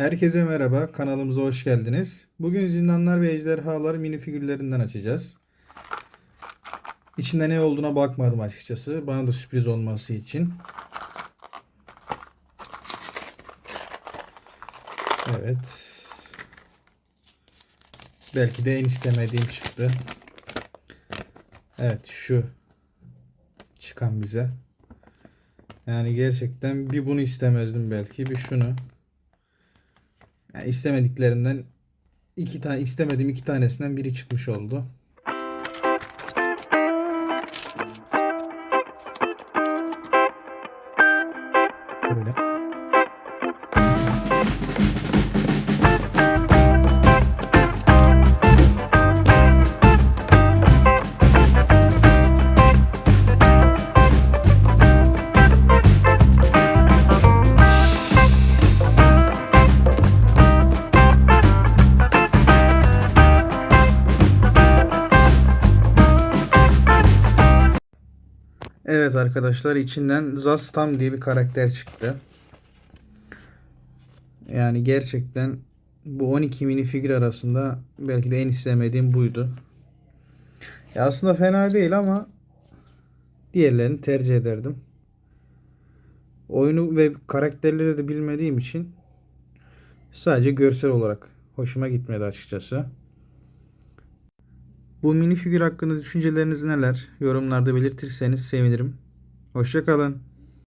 Herkese merhaba, kanalımıza hoş geldiniz. Bugün zindanlar ve ejderhalar minifigürlerinden açacağız. İçinde ne olduğuna bakmadım açıkçası. Bana da sürpriz olması için. Evet. Belki de en istemediğim çıktı. Evet şu çıkan bize. Yani gerçekten bir bunu istemezdim belki. Bir şunu. Yani istemediklerimden iki tane istemediğim iki tanesinden biri çıkmış oldu. Böyle. Evet arkadaşlar içinden Zastam diye bir karakter çıktı. Yani gerçekten bu 12 minifigür arasında belki de en istemediğim buydu. Ya aslında fena değil ama diğerlerini tercih ederdim. Oyunu ve karakterleri de bilmediğim için sadece görsel olarak hoşuma gitmedi açıkçası. Bu minifigür hakkında düşünceleriniz neler? Yorumlarda belirtirseniz sevinirim. Hoşçakalın.